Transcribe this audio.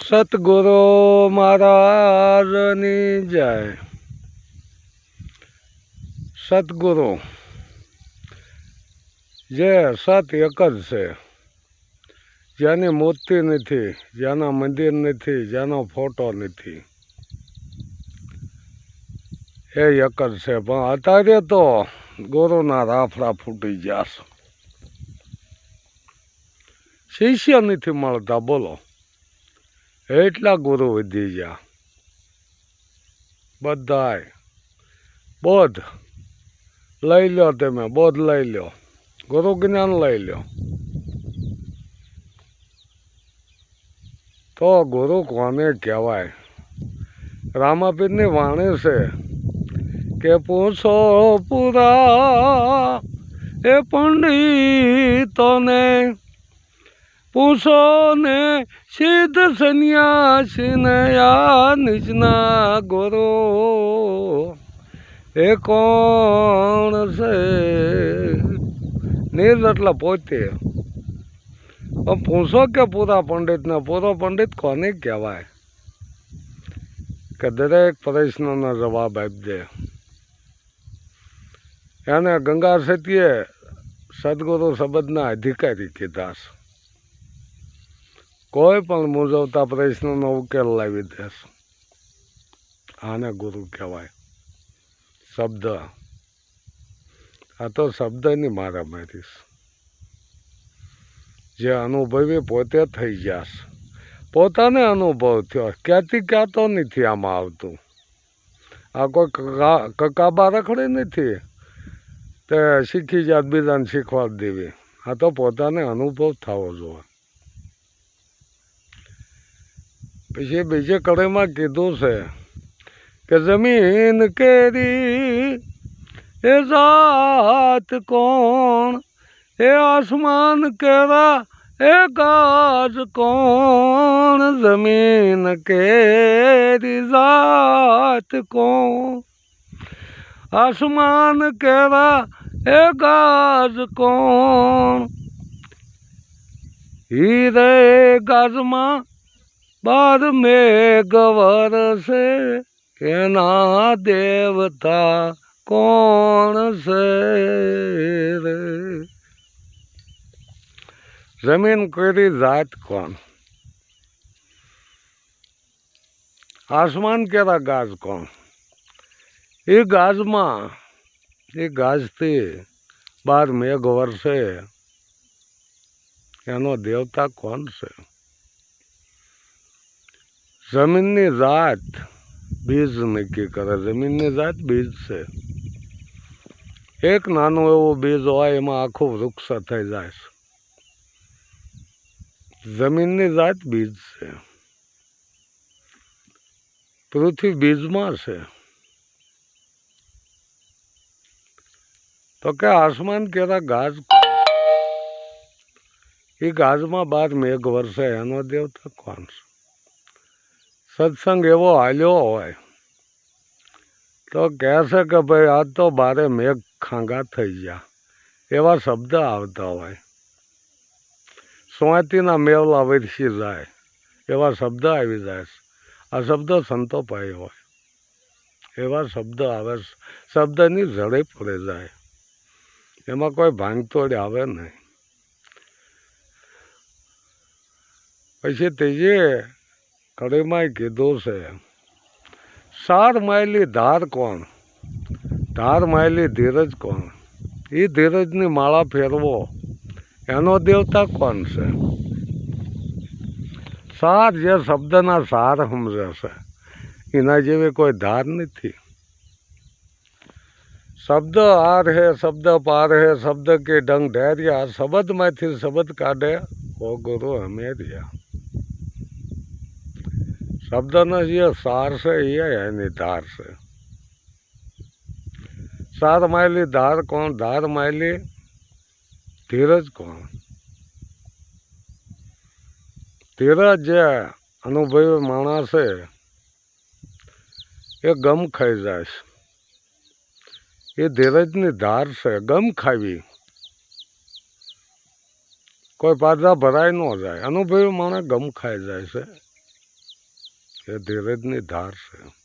સતગુરુ મહારાજની જય. સતગુરુ. જે સત એક જ છે. જેની મૂર્તિ નથી, જેના મંદિર નથી, જેનો ફોટો નથી. એ એક જ છે, પણ અત્યારે તો ગુરુના રાફડા ફૂટી છે. શિષ્ય નથી મળતા, બોલો. એટલા ગુરુ વધી ગયા. બધાય. બોધ. લઈ લો તમે બોધ લઈ લો ગુરુ જ્ઞાન લઈ લો તો ગુરુ કોને કહેવાય? રામાપીરની વાણી છે કે પૂછો પુરા એ પંડિતોને પૂછો ને સિદ્ધ સંન્યાસીને નયા નિજના ગોરો. એ કોણ છે? નીર એટલે પોતે. પૂછો કે પૂરા પંડિતને પૂરો પંડિત કોને કહેવાય? કે દરેક પ્રશ્નનો જવાબ આપજે. એને ગંગા સતીએ સદગુરુ શબ્દના અધિકારી કીધા છે. કોઈ પણ મૂંઝવતા પ્રશ્નનો ઉકેલ લાવી દેશ. આને ગુરુ કહેવાય. શબ્દ. આ તો શબ્દની મારા મારીશ જે અનુભવી પોતે થઈ જાશ. પોતાને અનુભવ થયો. ક્યાંથી ક્યાં તો નથી આમાં આવતું. આ કોઈ કકા, કકાબા રખડી નથી. તે શીખી જાત બીજાને શીખવા દેવી. આ તો પોતાને અનુભવ થવો જોઈએ. પછી બીજે કડીમાં કીધું છે કે જમીન કેરી એ જાત કોણ? એ આસમાન કેરા એ ગાજ કોણ? જમીન કેરી જાત કોણ? આસમાન કેરા એ ગાજ કોણ? હીરે ગાજમાં બાર મેઘ વરસે એના દેવતા કોણ છે રે? જમીન કરી જાત કોણ? આસમાન કેરા ગાજ કોણ? એ ગાજમાં એ ગાજથી બાર મેઘ વરસે એનો દેવતા કોણ છે? જમીનની જાત બીજ નક્કી કરે, જમીનની જાત બીજ છે. એક નાનું એવું બીજ હોય એમાં આખું વૃક્ષ થઈ જાય છે. જમીનની જાત બીજ છે. પૃથ્વી બીજમાં છે. તો કે આસમાન કેરા ગાજ એ ગાજમાં બાર મેઘ વરસે, એનો દેવતા કોણ છે? સત્સંગ એવો હાલ્યો હોય, તો કહે છે કે ભાઈ, આ તો બારે મેઘ ખાંગા થઈ ગયા. એવા શબ્દ આવતા હોય. સ્વાતિના મેવલા વરસી જાય, એવા શબ્દ આવી જાય આ શબ્દ સંતો પાય હોય. એવા શબ્દ આવે શબ્દની જડે પડે જાય. એમાં કોઈ ભાંગતોડ આવે નહીં. પછી ત્રીજે કડીમાં કીધું છે, સાર માયલી ધાર કોણ? ધાર માયલી ધીરજ કોણ? એ ધીરજની માળા ફેરવો. એનો દેવતા કોણ છે? સાર જે શબ્દના સાર સમજે છે, એના જેવી કોઈ ધાર નથી. શબ્દ આર હે, શબ્દ પાર હે, શબ્દ કે ડંગ ઢેરિયા, શબ્દમાંથી શબ્દ કાઢે ઓ ગુરુ હમેરિયા શબ્દનો જે સાર છે એ એની ધાર છે. સાર માયલી ધાર કોણ? ધાર માયલી ધીરજ કોણ? ધીરજ જે અનુભવી માણસ છે, એ ગમ ખાઈ જાય છે. એ ધીરજની ધાર છે, ગમ ખાવી. કોઈ પાદરા ભરાય ન જાય. અનુભવી માણસ ગમ ખાઈ જાય છે. એ ધીરજની ધાર છે